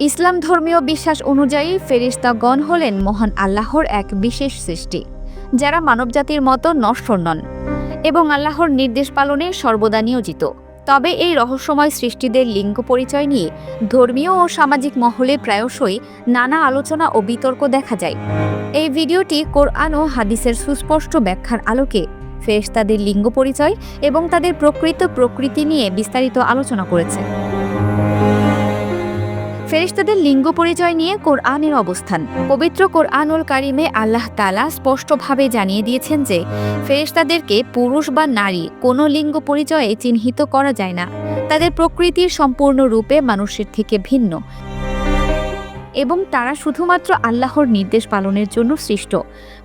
ইসলাম ধর্মীয় বিশ্বাস অনুযায়ী ফেরিস্তাগণ হলেন মহান আল্লাহর এক বিশেষ সৃষ্টি, যারা মানবজাতির মতো নশ্বর নন এবং আল্লাহর নির্দেশ পালনে সর্বদা নিয়োজিত। তবে এই রহস্যময় সৃষ্টিদের লিঙ্গ পরিচয় নিয়ে ধর্মীয় ও সামাজিক মহলে প্রায়শই নানা আলোচনা ও বিতর্ক দেখা যায়। এই ভিডিওটি কোরআন ও হাদিসের সুস্পষ্ট ব্যাখ্যার আলোকে ফেরেশতাদের লিঙ্গ পরিচয় এবং তাদের প্রকৃত প্রকৃতি নিয়ে বিস্তারিত আলোচনা করেছে। ফেরেশতাদের লিঙ্গ পরিচয় নিয়ে কোরআনের অবস্থান। পবিত্র কোরআনুল কারিমে আল্লাহ তালা স্পষ্টভাবে জানিয়ে দিয়েছেন যে ফেরেশতাদেরকে পুরুষ বা নারী কোনো লিঙ্গ পরিচয়ে চিহ্নিত করা যায় না। তাদের প্রকৃতির সম্পূর্ণ রূপে মানুষের থেকে ভিন্ন। এবং তারা শুধুমাত্র আল্লাহর নির্দেশ পালনের জন্য সৃষ্ট।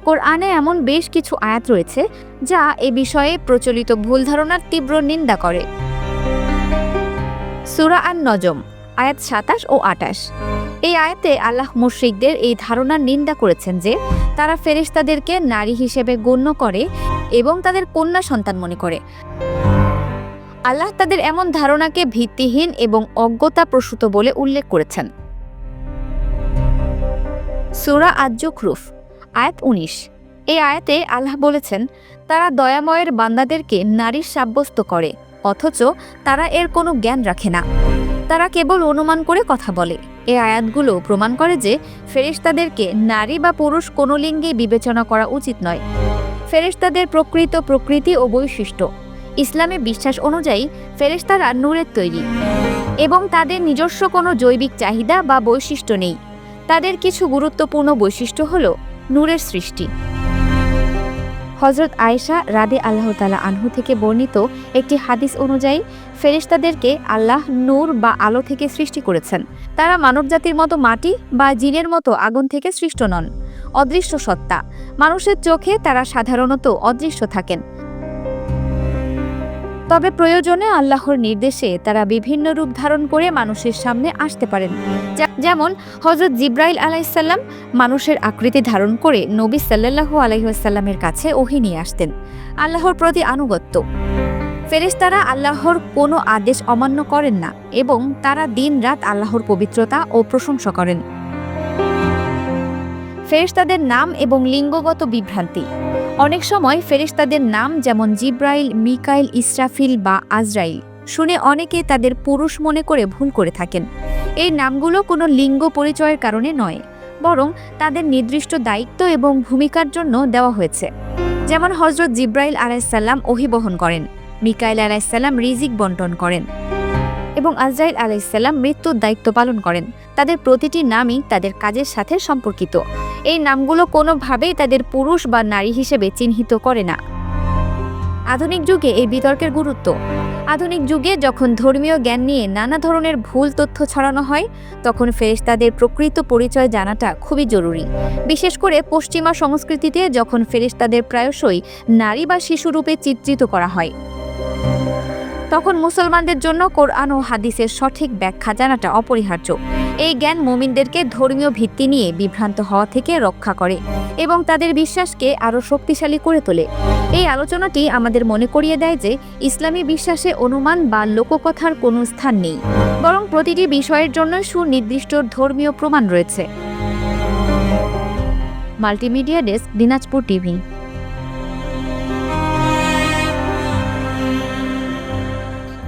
কোরআনে এমন বেশ কিছু আয়াত রয়েছে, যা এ বিষয়ে প্রচলিত ভুল ধারণার তীব্র নিন্দা করে। সুরা আন নজম আয়াত সাতাশ ও আটাশ। এই আয়াতে আল্লাহ মুশ্রিকদের এই ধারণার নিন্দা করেছেন যে, তারা ফেরেশতাদেরকে নারী হিসেবে গণ্য করে এবং তাদের কন্যা সন্তান মনে করে। আল্লাহ তাদের এমন ধারণাকে ভিত্তিহীন এবং অজ্ঞতা প্রসূত বলে উল্লেখ করেছেন। সুরা আজ্জুখরুফ, আয়াত উনিশ। এই আয়াতে আল্লাহ বলেছেন, তারা দয়াময়ের বান্দাদেরকে নারীর সাব্যস্ত করে, অথচ তারা এর কোনো জ্ঞান রাখে না। তারা কেবল অনুমান করে কথা বলে। এ আয়াতগুলো প্রমাণ করে যে ফেরেশতাদেরকে নারী বা পুরুষ কোনো লিঙ্গে বিবেচনা করা উচিত নয়। ফেরেশতাদের প্রকৃত প্রকৃতি ও বৈশিষ্ট্য। ইসলামে বিশ্বাস অনুযায়ী ফেরেশতারা নূরের তৈরি। এবং তাদের নিজস্ব কোনো জৈবিক চাহিদা বা বৈশিষ্ট্য নেই। তাদের কিছু গুরুত্বপূর্ণ বৈশিষ্ট্য হল নূরের সৃষ্টি। হজরত আয়েশা রাদে আল্লাহ তালা আনহু থেকে বর্ণিত একটি হাদিস অনুযায়ী ফেরেশতাদেরকে আল্লাহ নূর বা আলো থেকে সৃষ্টি করেছেন। তারা মানবজাতির মতো মাটি বা জিনের মতো আগুন থেকে সৃষ্ট নন, অদৃশ্য সত্তা। মানুষের চোখে তারা সাধারণত অদৃশ্য থাকেন। তবে প্রয়োজনে আল্লাহর নির্দেশে তারা বিভিন্ন রূপ ধারণ করে মানুষের সামনে আসতে পারেন। যেমন হজরত জিব্রাইল আলাইসাল্লাম মানুষের আকৃতি ধারণ করে নবী সাল্লাল্লাহু আলাইসাল্লামের কাছে ওহি নিয়ে আসতেন। আল্লাহর প্রতি আনুগত্য। ফেরেশতারা আল্লাহর কোনো আদেশ অমান্য করেন না এবং তারা দিন রাত আল্লাহর পবিত্রতা ও প্রশংসা করেন। ফেরেশতাদের নাম এবং লিঙ্গগত বিভ্রান্তি। অনেক সময় ফেরেশতাদের নাম যেমন জিব্রাইল, মিকাইল, ইসরাফিল বা আজরাইল শুনে অনেকে তাদের পুরুষ মনে করে ভুল করে থাকেন। এই নামগুলো কোনো লিঙ্গ পরিচয়ের কারণে নয়, বরং তাদের নির্দিষ্ট দায়িত্ব এবং ভূমিকার জন্য দেওয়া হয়েছে। যেমন হজরত জিব্রাইল আলাইসাল্লাম বহন করেন। মিকাইল আলাইসাল্লাম রিজিক বন্টন করেন এবং আজরাইল আলাইসাল্লাম মৃত্যুর দায়িত্ব পালন করেন। তাদের প্রতিটি নামই তাদের কাজের সাথে সম্পর্কিত। এই নামগুলো কোনোভাবেই তাদের পুরুষ বা নারী হিসেবে চিহ্নিত করে না। আধুনিক যুগে এই বিতর্কের গুরুত্ব। আধুনিক যুগে যখন ধর্মীয় জ্ঞান নিয়ে নানা ধরনের ভুল তথ্য ছড়ানো হয়, তখন ফেরেশতাদের প্রকৃত পরিচয় জানাটা খুবই জরুরি। বিশেষ করে পশ্চিমা সংস্কৃতিতে যখন ফেরেশতাদের প্রায়শই নারী বা শিশুরূপে চিত্রিত করা হয়। তখন মুসলমানদের জন্য কোরআন ও হাদিসের সঠিক ব্যাখ্যা জানাটা অপরিহার্য। এই জ্ঞান মুমিনদেরকে ধর্মীয় ভিত্তি নিয়ে বিভ্রান্ত হওয়া থেকে রক্ষা করে এবং তাদের বিশ্বাসকে আরও শক্তিশালী করে তোলে। এই আলোচনাটি আমাদের মনে করিয়ে দেয় যে ইসলামী বিশ্বাসে অনুমান বা লোককথার কোনো স্থান নেই, বরং প্রতিটি বিষয়ের জন্য সুনির্দিষ্ট ধর্মীয় প্রমাণ রয়েছে। Multimedia desk, Dinajpur TV.